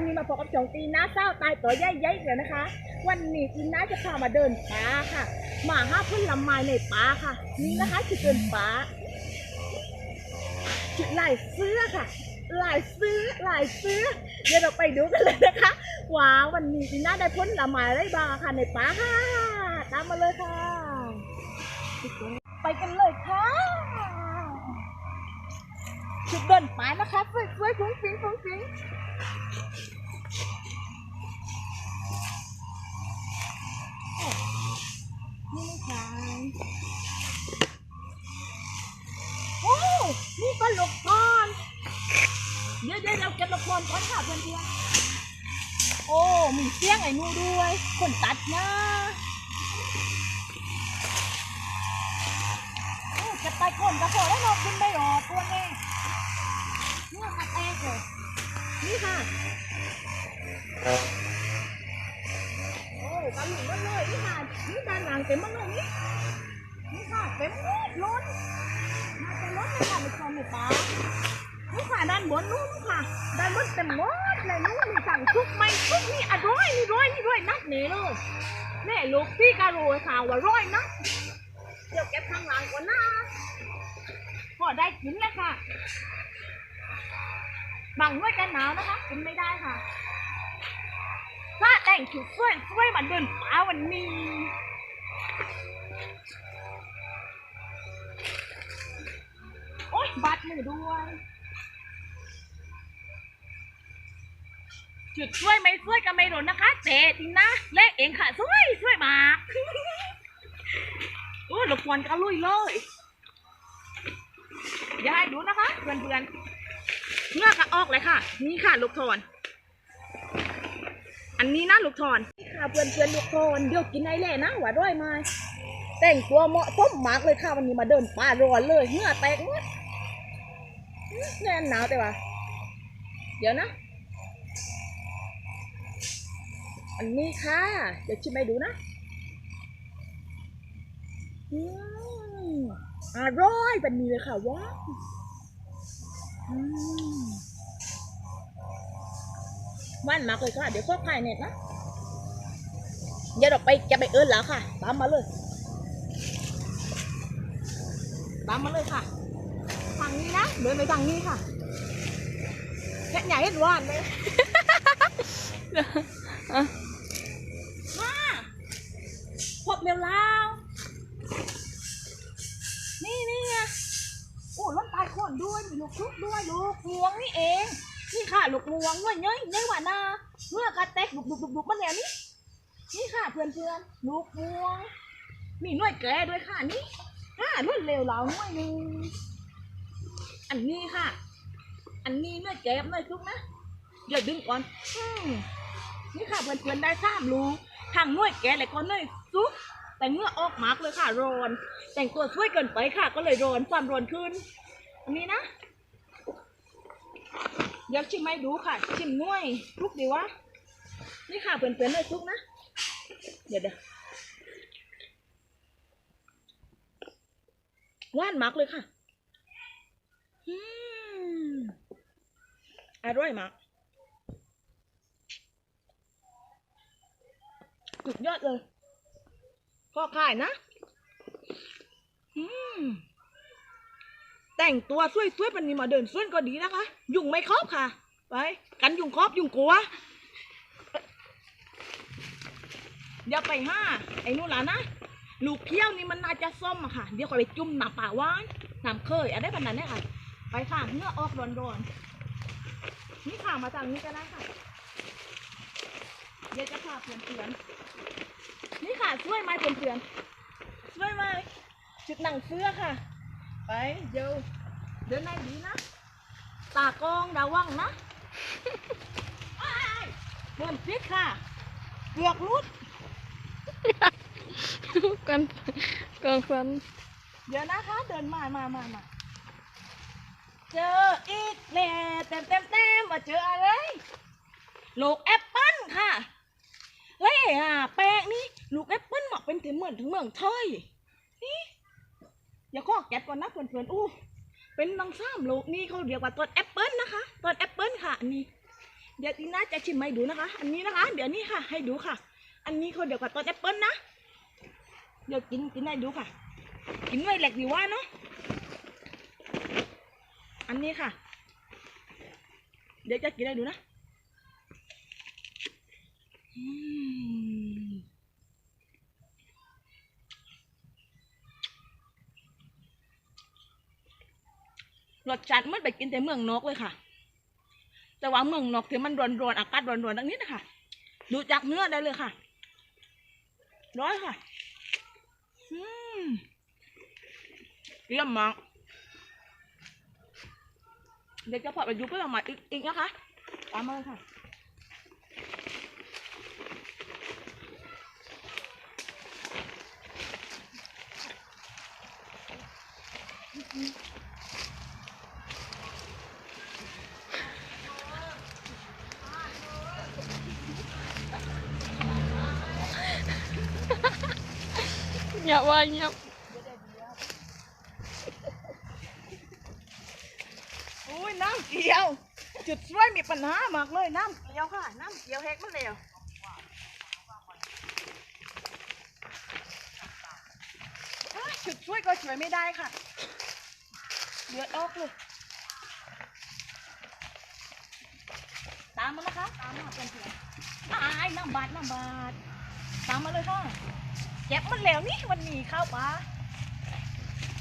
วันนี้มาพบกับจงตีน้าเศร้าตายตัวใหญ่ๆเลยนะคะ วันนี้ตีน้าจะพามาเดินป่าค่ะ มาห้าพึ่งลำไม้ในป่าค่ะ นี่นะคะคือเดินป่าจุดลายเสื้อค่ะ ลายเสื้อลายเสื้อเดี๋ยวเราไปดูกันเลยนะคะว้าววันนี้ตีน้าได้พ้นลำไม้ได้บ้างค่ะในป่าค่ะตามมาเลยค่ะ ไปกันเลยค่ะชุดเดินป่านะคะสวยๆฟุ้งฟิ้งฟุ้งฟิ้งโอ้นี่ค่ะ โอ้นี่ก็หลูกบอลเดี๋ยวเดี๋ยวเราเก็บหลูกบอลก่อนค่ะเพื่อนๆโอ้มีเสี้ยงไอ้นูด้วย คนตัดน้าโอ้จะไปคนกระโปรงแล้วเราขึ้นไม่รอตัวเองเนี่ยมาแตกเลยนี่ค่ะ โอ้ตาหลุมมันเลยนี่ค่ะนี่ด้านหลังเต็มหมดเลยนี่นี่ค่ะเต็มล้นมาเต็มรถเลยค่ะในคลองในป่านี่ค่ะด้านบนนู้นค่ะ ด้านบนเต็มหมดเลยนู้นมีสั่งซุปไม่ซุปนี่อร่อยนี่ร้อยนี่ร้อยนักเหนือเลยแม่ลูกพี่กะโรยค่ะว่าร้อยนะเดี๋ยวเก็บข้างหลังก่อนนะพอได้กินเลยค่ะบางด้วยกันหนาวนะคะกินไม่ได้ค่ะ ถ้าแต่งชุดสวยสวยมาเดินป่าวันนี้โอ๊ยบาดมือด้วยจุดสวยไม่สวยก็ไม่รู้นะคะเจ๊จริงนะเลขเองค่ะสวยสวยมากโอ้ยหลบควันก็ลุยเลยอย่าให้ดูนะคะเพื่อนๆเงือกก็ออกเลยค่ะ นี่ค่ะลูกทอน อันนี้นะลูกทอนค่ะเพื่อนเพื่อนลูกทอนเดี๋ยวกินไอ้แหล่นะหวาด้วยไหมแต่งตัวเหมาะสมมากเลยค่ะวันนี้มาเดินป่าร้อนเลยเหงื่อแตกหมดอื้อแน่นหนาวแต่ว่าเดี๋ยวนะอันนี้ค่ะ เดี๋ยวชิมให้ดูนะอืมอร่อยแบบนี้เลยค่ะว้าว อืมว่านมากเลยค่ะ เดี๋ยวก็ถ่ายเน็ตนะเดี๋ยวเราไปจะไปเอิญแล้วค่ะ ตามมาเลย ตามมาเลยค่ะ ทางนี้นะ เดินไปทางนี้ค่ะแค่ใหญ่เห็นว่านเลยมาพบเร็วแล้วนี่นี่ไงโอ้รถตายคนด้วยมีลูกชุบด้วยลูกพวงนี่เอง นี่ค่ะลูกงวงว่าเย้ยเย้ยหวานาเมื่อกระเตกดุกดุกดุกดุกมันแล้วนี่นี่ค่ะเพื่อนเพื่อนลูกงวง มีหน่วยแก่ด้วยค่ะนี่ห้ารุ่นเร็วเหลาหน่วยหนึ่งอันนี้ค่ะ อันนี้หน่วยแก่กับหน่วยทุกนะเดี๋ยวดึงก่อนอืมนี่ค่ะเพื่อนเพื่อนได้สามรูทางหน่วยแก่และก็หน่วยซุกแต่เมื่อออกมาร์กเลยค่ะร้อน แต่งตัวช่วยเกินไปค่ะ ก็เลยร้อนความร้อนขึ้น อันนี้นะ เดี๋ยวชิมให้ดูค่ะ ชิมน่วยทุกดีวะนี่ค่ะเพื่อนๆเลยทุกนะ เดี๋ยวเดี๋ยวหว่านมากเลยค่ะอืมอร่อยมากสุดยอดเลยพ่อขายนะ อืม แต่งตัวสวยๆปันนี้มาเดินสวนก็ดีนะคะ ยุงไม่ครอบค่ะ ไป กันยุงครอบยุงกลัวเดี๋ยวไปห้าไอ้นู่นล่ะนะลูกเขี้ยวนี่มันน่าจะส้มอะค่ะ เดี๋ยวก็ไปจุ่มน้ำป่าหวานน้ำเคยอะไรแบบนั้นเนี่ยค่ะ ไปค่ะเมื่อออกร้อนๆนี่ค่ะมาจากนี้ก็ได้ค่ะ เดี๋ยวจะพาเพื่อนๆนี่ค่ะช่วยไหมเพื่อนๆช่วยไหมชุดหนังเสื้อค่ะ ไปเดี๋ยวเดินในดีนะ ตากล้องดาวังนะอ้ายเดินพิษค่ะเกือกรุดกันกองฟันเดี๋ยวนะคะ เดินมามามามาเจออีกแน่เต็มเต็มเต็มมาเจออะไรลูกแอปเปิ้ลค่ะแล้วไอ้อะแป้งนี่ลูกแอปเปิ้ลเหมาะเป็นถึงเหมือนถึงเมืองไทยนี่ อย่าข้อแก็บก่อนนะเพื่อนๆอู้เป็นน้องซ้ำลูกนี่เขาเรียกว่าต้นแอปเปิลนะคะต้นแอปเปิลค่ะอันนี่เดี๋ยวตีน่าจะชิมให้ดูนะคะ อันนี้นะคะ เดี๋ยวนี้ค่ะ ให้ดูค่ะ อันนี้เขาเดี๋ยวกับต้นแอปเปิลนะเดี๋ยวกินกินให้ดูค่ะ กินไว้แหลกดีว่าเนาะอันนี้ค่ะ เดี๋ยวจะกินให้ดูนะ รสชาติมันไปกินแต่เมืองนอกเลยค่ะ แต่ว่าเมืองนอกที่มันร้อนๆอากาศร้อนๆดังนี้นะคะดูจากเนื้อได้เลยค่ะ ร้อยค่ะอืมเยี่ยมมากเดี๋ยวจะพอไปดูเพื่อนมาอีกอีกนะคะตามมาเลยค่ะ งียบว่าเงียบอุ้ยน้ำเกลียว จุดช่วยมีปัญหามากเลยน้ำเกลียวค่ะ น้ำเกลียวแหกมันแล้วจุดช่วยก็ช่วยไม่ได้ค่ะเดือดออกเลยตามมานะคะตามมาเป็นเพื่อนอายน้ำบาดน้ำบาดตามมาเลยค่ะ เก็บมันแล้วนี่วันนี้ข้าวปลา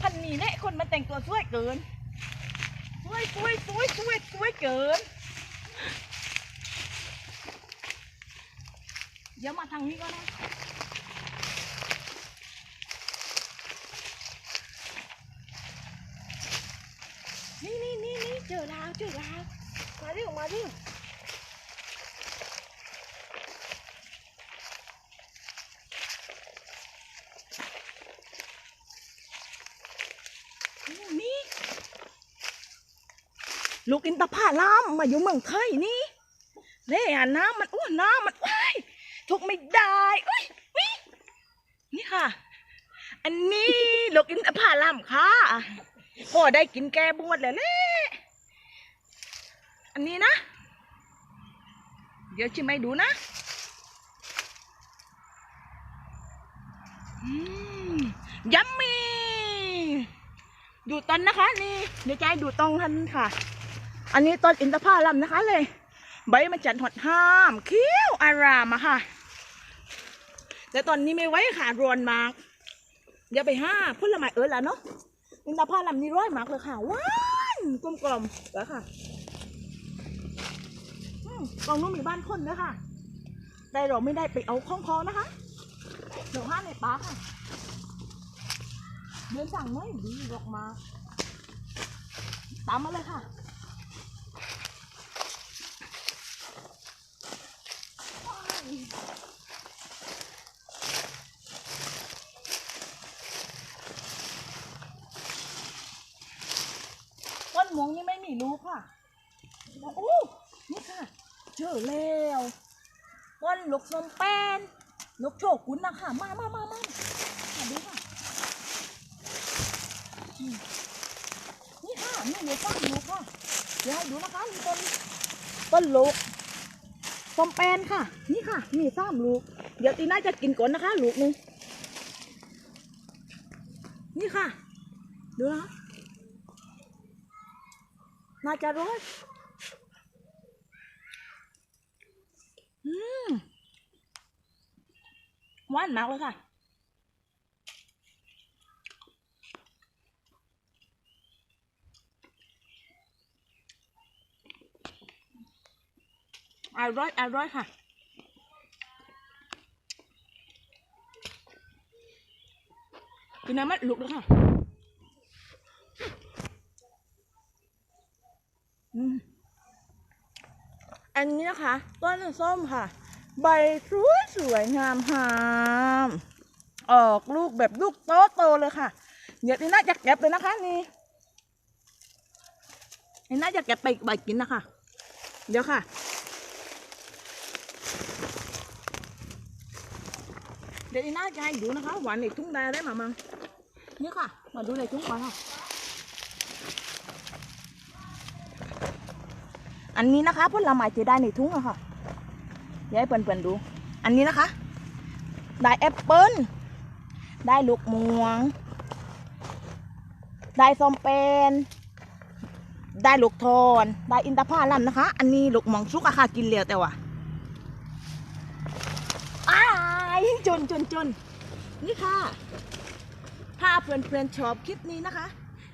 พันนี้เนี่ยคนมันแต่งตัวสวยเกินสวยสวยสวยสวยสวยเกิน เดี๋ยวมาทางนี้ก็นะนี่นี่นี่นี่เจอแล้วเจอแล้วมาดิมาดินี่ ลูกอินทผลามมาอยู่เมืองไทยนี่เล่อะน้ำมันอ้วนน้ำมันว้ายทุกไม่ได้อุ้ยอุ้ยนี่ค่ะ อันนี้ลูกอินทผลามค่ะพอได้กินแก้บวชแล้วแหละอันนี้นะ เดี๋ยวชิมให้ดูนะยัมมี่ดูต้นนะคะ นี่ เดี๋ยวจะให้ดูตรงทันค่ะ อันนี้ต้นอินทผลัมนะคะเลย ใบมันจัดหดห้ามเขียวอารามอะค่ะ แต่ตอนนี้ไม่ไว้ค่ะรวนมากเดี๋ยวไปห้าผละไม้เอิร์ละเนาะอินทผลัมนี่ร้อยมากเลยค่ะว้านกลมกลมๆแล้วค่ะกองนู้นมีบ้านคนด้วยค่ะ แต่เราไม่ได้ไปเอาข้องคอนะคะเดี๋ยวห้าในป่าค่ะเดินสั่งไม่ดีออกมา ตามมาเลยค่ะ ต้นม่ วงนี่ไม่มีลูกค่ะโอ้นี่ค่ะ เจอแล้วต้นลูกสมแป้นลูกโชกุนนะคะมามามามามาดูค่ะนี่ค่ะนี่เหลือสามลูค่ะเดี๋ยวให้ดูนะคะมีต้นต้นลูกส้มแปนค่ะ นี่ค่ะ มีสามลูก เดี๋ยวตีน่าจะกินก่อนนะคะ ลูกหนึงนี่ค่ะ ดูนะ น่าจะร้อยอืมหวานมากเลยค่ะอร่อยอร่อยค่ะกินน้ำมันลุกแล้วค่ะ อันนี้นะคะ ต้นส้มค่ะ ใบสวยสวยงามหามออกลูกแบบลูกโตโตเลยค่ะ เดี๋ยวนี่น่าจะเก็บเลยนะคะนี่นี่น่าจะเก็บไปใบกินนะคะ เดี๋ยวค่ะ เดี๋ยวอีน่าจะให้ดูนะคะ หวานในทุ่งนาได้มามั้งนี่ค่ะ มาดูในทุ่งก่อนค่ะ อันนี้นะคะผลไม้ที่ได้ในทุ่งอะค่ะเดี๋ยวให้เพื่นๆดู อันนี้นะคะ ได้แอปเปิ้ลได้ลูกม่วง ได้ส้มเป็นได้ลูกทอนได้อินทผลัมนะคะ อันนี้ลูกหมองชุกอะค่ะกินเหลวแต่ว่าอ้ายจนจนจนนี่ค่ะ ถ้าเพื่อนๆชอบคลิปนี้นะคะ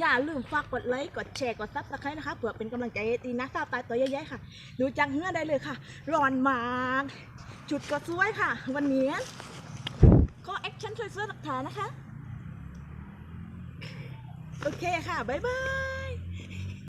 อย่าลืมฝากกดไลค์ กดแชร์ กดซับสไครต์นะคะเพื่อเป็นกำลังใจให้ตีนะทราบตายตัวใหญ่ๆค่ะ ดูจังเหื่อได้เลยค่ะ ร้อนมากจุดก็สวยค่ะ วันนี้ขอแอคชั่นช่วยเสื้อหลักฐานนะคะ โอเคค่ะ บ๊ายบาย